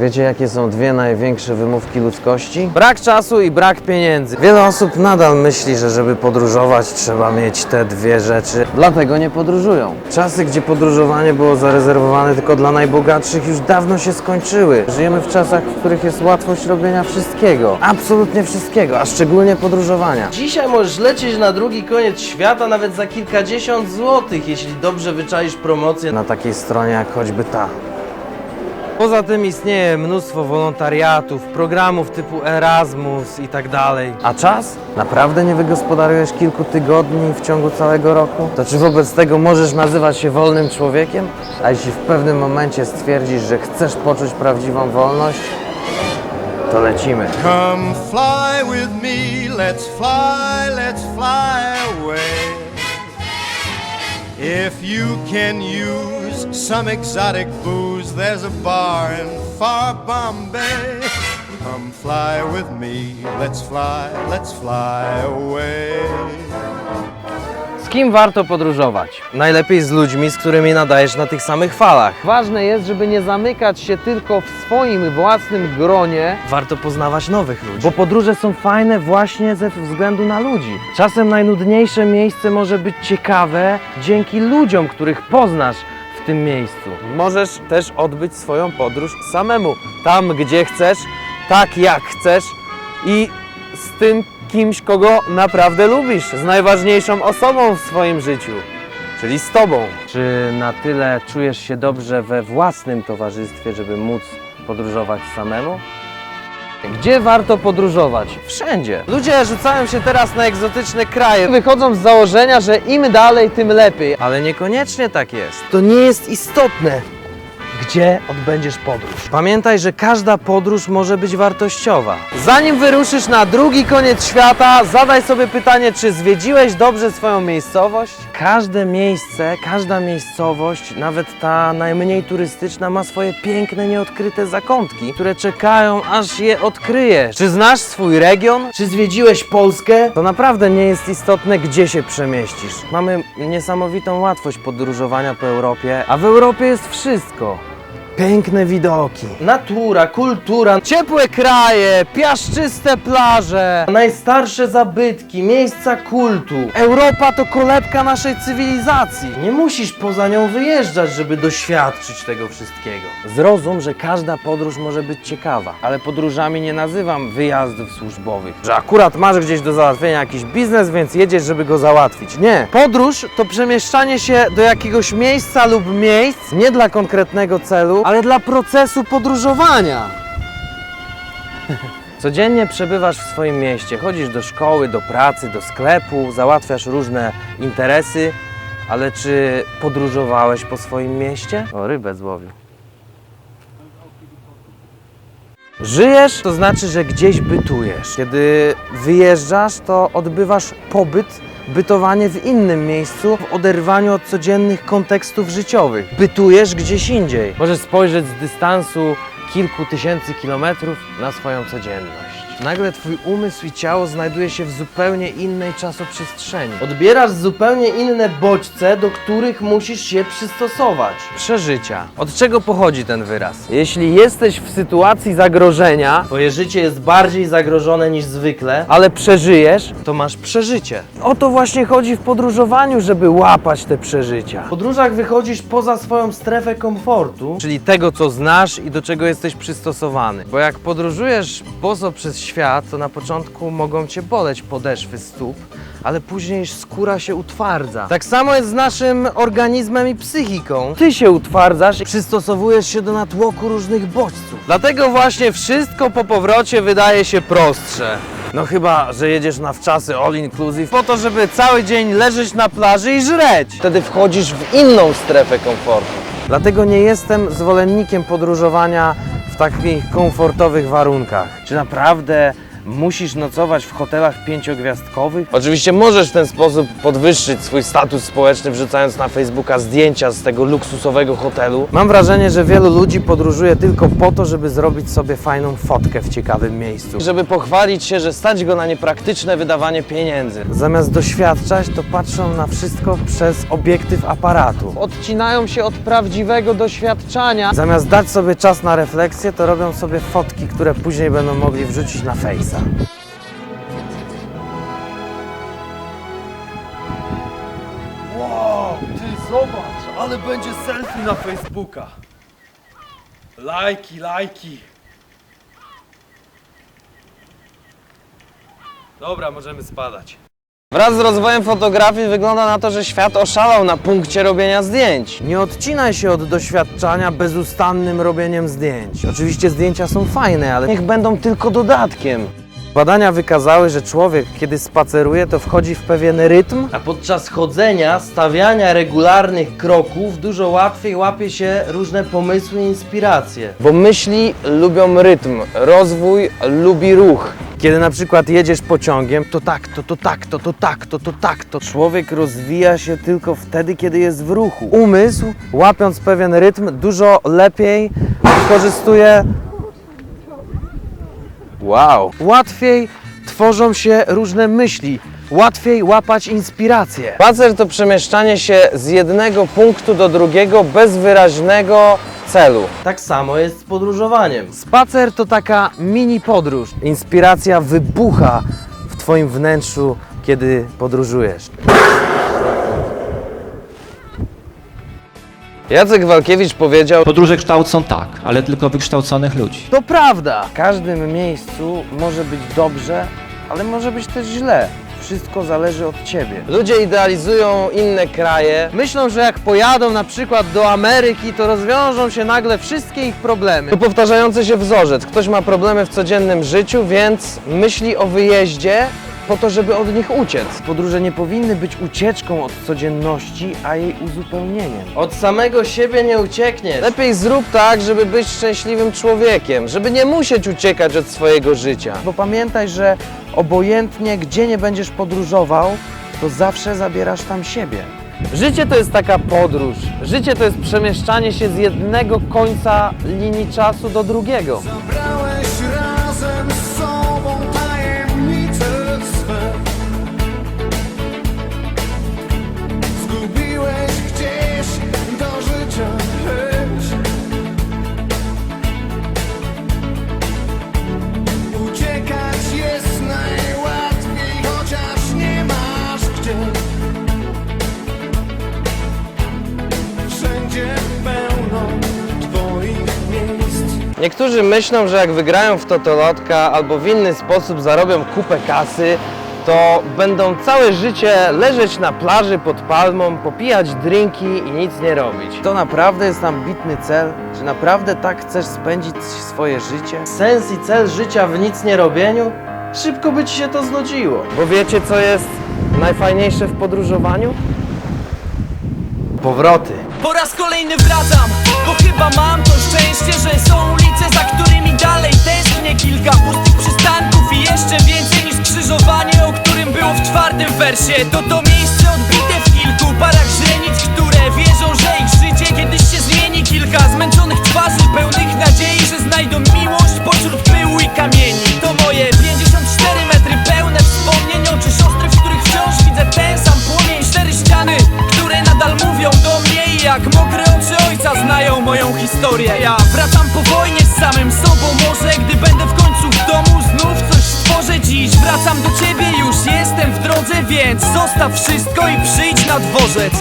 Wiecie, jakie są dwie największe wymówki ludzkości? Brak czasu i brak pieniędzy. Wiele osób nadal myśli, że żeby podróżować trzeba mieć te dwie rzeczy. Dlatego nie podróżują. Czasy, gdzie podróżowanie było zarezerwowane tylko dla najbogatszych, już dawno się skończyły. Żyjemy w czasach, w których jest łatwość robienia wszystkiego. Absolutnie wszystkiego, a szczególnie podróżowania. Dzisiaj możesz lecieć na drugi koniec świata nawet za kilkadziesiąt złotych, jeśli dobrze wyczaisz promocję. na takiej stronie jak choćby ta. Poza tym istnieje mnóstwo wolontariatów, programów typu Erasmus i tak dalej. A czas? Naprawdę nie wygospodarujesz kilku tygodni w ciągu całego roku? To czy wobec tego możesz nazywać się wolnym człowiekiem? A jeśli w pewnym momencie stwierdzisz, że chcesz poczuć prawdziwą wolność, to lecimy. Come fly with me, let's fly, let's fly away. If you can use some exotic booze, there's a bar in far Bombay. Come fly with me, let's fly, let's fly away. Z kim warto podróżować? Najlepiej z ludźmi, z którymi nadajesz na tych samych falach. Ważne jest, żeby nie zamykać się tylko w swoim własnym gronie. Warto poznawać nowych ludzi. Bo podróże są fajne właśnie ze względu na ludzi. Czasem najnudniejsze miejsce może być ciekawe dzięki ludziom, których poznasz w tym miejscu. Możesz też odbyć swoją podróż samemu. Tam, gdzie chcesz, tak jak chcesz i z tym kimś, kogo naprawdę lubisz, z najważniejszą osobą w swoim życiu, czyli z tobą. Czy na tyle czujesz się dobrze we własnym towarzystwie, żeby móc podróżować samemu? Gdzie warto podróżować? Wszędzie. Ludzie rzucają się teraz na egzotyczne kraje. Wychodzą z założenia, że im dalej, tym lepiej. Ale niekoniecznie tak jest. To nie jest istotne gdzie odbędziesz podróż. Pamiętaj, że każda podróż może być wartościowa. Zanim wyruszysz na drugi koniec świata, zadaj sobie pytanie, czy zwiedziłeś dobrze swoją miejscowość? Każde miejsce, każda miejscowość, nawet ta najmniej turystyczna, ma swoje piękne, nieodkryte zakątki, które czekają, aż je odkryjesz. Czy znasz swój region? Czy zwiedziłeś Polskę? To naprawdę nie jest istotne, gdzie się przemieścisz. Mamy niesamowitą łatwość podróżowania po Europie, a w Europie jest wszystko. Piękne widoki. Natura, kultura, Ciepłe kraje, piaszczyste plaże. najstarsze zabytki, miejsca kultu. Europa to kolebka naszej cywilizacji. Nie musisz poza nią wyjeżdżać, żeby doświadczyć tego wszystkiego. Zrozum, że każda podróż może być ciekawa, ale podróżami nie nazywam wyjazdów służbowych. Że akurat masz gdzieś do załatwienia jakiś biznes, więc jedziesz, żeby go załatwić. Nie. Podróż to przemieszczanie się do jakiegoś miejsca lub miejsc nie dla konkretnego celu, ale dla procesu podróżowania. Codziennie przebywasz w swoim mieście, chodzisz do szkoły, do pracy, do sklepu, załatwiasz różne interesy, ale czy podróżowałeś po swoim mieście? O, rybę złowił. Żyjesz, to znaczy, że gdzieś bytujesz. Kiedy wyjeżdżasz, to odbywasz pobyt, bytowanie w innym miejscu, w oderwaniu od codziennych kontekstów życiowych. Bytujesz gdzieś indziej. Możesz spojrzeć z dystansu kilku tysięcy kilometrów na swoją codzienność. Nagle twój umysł i ciało znajduje się w zupełnie innej czasoprzestrzeni. Odbierasz zupełnie inne bodźce, do których musisz się przystosować. Przeżycia. Od czego pochodzi ten wyraz? Jeśli jesteś w sytuacji zagrożenia, Twoje życie jest bardziej zagrożone niż zwykle, ale przeżyjesz, to masz przeżycie. O to właśnie chodzi w podróżowaniu, żeby łapać te przeżycia. W podróżach wychodzisz poza swoją strefę komfortu. Czyli tego, co znasz i do czego jesteś przystosowany. Bo jak podróżujesz boso przez świat, to na początku mogą cię boleć podeszwy stóp, ale później skóra się utwardza. Tak samo jest z naszym organizmem i psychiką. Ty się utwardzasz i przystosowujesz się do natłoku różnych bodźców. Dlatego właśnie wszystko po powrocie wydaje się prostsze. No chyba, że jedziesz na wczasy all inclusive po to, żeby cały dzień leżeć na plaży i żreć. Wtedy wchodzisz w inną strefę komfortu. Dlatego nie jestem zwolennikiem podróżowania takich komfortowych warunkach. Czy naprawdę musisz nocować w hotelach pięciogwiazdkowych. Oczywiście możesz w ten sposób podwyższyć swój status społeczny, wrzucając na Facebooka zdjęcia z tego luksusowego hotelu. Mam wrażenie, że wielu ludzi podróżuje tylko po to, żeby zrobić sobie fajną fotkę w ciekawym miejscu. Żeby pochwalić się, że stać go na niepraktyczne wydawanie pieniędzy. Zamiast doświadczać, to patrzą na wszystko przez obiektyw aparatu. Odcinają się od prawdziwego doświadczania. Zamiast dać sobie czas na refleksję, to robią sobie fotki, które później będą mogli wrzucić na Face'a. Wow, ty zobacz, ale będzie selfie na Facebooka. Lajki, lajki. Dobra, możemy spadać. Wraz z rozwojem fotografii wygląda na to, że świat oszalał na punkcie robienia zdjęć. Nie odcinaj się od doświadczania bezustannym robieniem zdjęć. Oczywiście zdjęcia są fajne, ale niech będą tylko dodatkiem. Badania wykazały, że człowiek, kiedy spaceruje, to wchodzi w pewien rytm, A podczas chodzenia, stawiania regularnych kroków dużo łatwiej łapie się różne pomysły i inspiracje. bo myśli lubią rytm, rozwój lubi ruch. Kiedy na przykład jedziesz pociągiem, to tak, to, to tak, to, to tak, to, to tak, to człowiek rozwija się tylko wtedy, kiedy jest w ruchu. Umysł, łapiąc pewien rytm, dużo lepiej wykorzystuje. Wow! Łatwiej tworzą się różne myśli, łatwiej łapać inspiracje. Spacer to przemieszczanie się z jednego punktu do drugiego bez wyraźnego celu. Tak samo jest z podróżowaniem. Spacer to taka mini podróż. Inspiracja wybucha w Twoim wnętrzu, kiedy podróżujesz. Jacek Walkiewicz powiedział: Podróże kształcą tak, ale tylko wykształconych ludzi. To prawda! W każdym miejscu może być dobrze, ale może być też źle. Wszystko zależy od ciebie. Ludzie idealizują inne kraje. Myślą, że jak pojadą na przykład do Ameryki, to rozwiążą się nagle wszystkie ich problemy. To powtarzający się wzorzec. Ktoś ma problemy w codziennym życiu, więc myśli o wyjeździe po to, żeby od nich uciec. Podróże nie powinny być ucieczką od codzienności, a jej uzupełnieniem. Od samego siebie nie uciekniesz. Lepiej zrób tak, żeby być szczęśliwym człowiekiem, żeby nie musieć uciekać od swojego życia. Bo pamiętaj, że obojętnie gdzie nie będziesz podróżował, to zawsze zabierasz tam siebie. Życie to jest taka podróż. Życie to jest przemieszczanie się z jednego końca linii czasu do drugiego. Niektórzy myślą, że jak wygrają w totolotka albo w inny sposób zarobią kupę kasy, to będą całe życie leżeć na plaży pod palmą, popijać drinki i nic nie robić. To naprawdę jest ambitny cel? Czy naprawdę tak chcesz spędzić swoje życie? Sens i cel życia w nic nie robieniu? Szybko by ci się to znudziło. Bo wiecie co jest najfajniejsze w podróżowaniu? Powroty. Po raz kolejny wracam, bo chyba mam to szczęście, że są ulice, za którymi dalej tęsknię Kilka pustych przystanków i jeszcze więcej niż skrzyżowanie, o którym było w czwartym wersie To to miejsce odbite w kilku parach źrenic, które jak mokre oczy ojca znają moją historię. Ja wracam po wojnie z samym sobą, może gdy będę w końcu w domu znów coś stworzę. Dziś wracam do ciebie, już jestem w drodze, więc zostaw wszystko i przyjdź na dworzec